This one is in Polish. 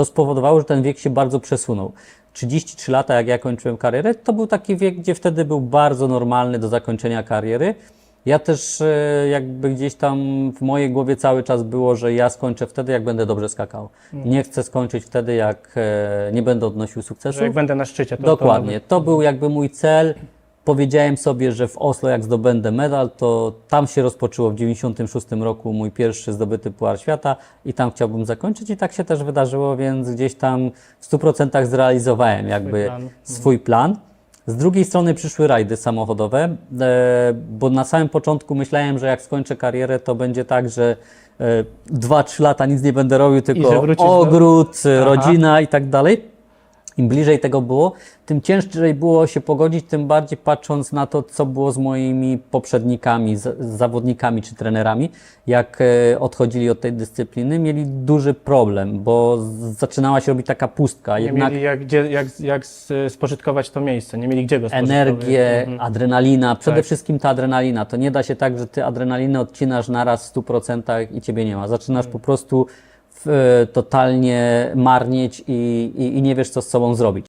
To spowodowało, że ten wiek się bardzo przesunął. 33 lata, jak ja kończyłem karierę, to był taki wiek, gdzie wtedy był bardzo normalny do zakończenia kariery. Ja też e, jakby gdzieś tam w mojej głowie cały czas było, że ja skończę wtedy, jak będę dobrze skakał. Nie chcę skończyć wtedy, jak e, nie będę odnosił sukcesu. Że jak będę na szczycie, to Dokładnie. To był jakby mój cel. Powiedziałem sobie, że w Oslo, jak zdobędę medal, to tam się rozpoczęło w 96 roku mój pierwszy zdobyty Puchar Świata i tam chciałbym zakończyć i tak się też wydarzyło, więc gdzieś tam w 100% zrealizowałem jakby plan. swój plan. Z drugiej strony przyszły rajdy samochodowe, e, bo na samym początku myślałem, że jak skończę karierę, to będzie tak, że 2-3 lata nic nie będę robił, tylko do- ogród, Aha. rodzina i tak dalej. Im bliżej tego było, tym ciężej było się pogodzić, tym bardziej patrząc na to, co było z moimi poprzednikami, z, zawodnikami czy trenerami, jak e, odchodzili od tej dyscypliny, mieli duży problem, bo zaczynała się robić taka pustka. Nie Jednak mieli jak, gdzie, jak, jak spożytkować to miejsce, nie mieli gdzie go spożytkować. energię, Mhm. adrenalina, przede Tak. wszystkim ta adrenalina. To nie da się tak, że ty adrenalinę odcinasz naraz w 100% i ciebie nie ma. Zaczynasz Mhm. po prostu totalnie marnieć i, i, i nie wiesz, co z sobą zrobić.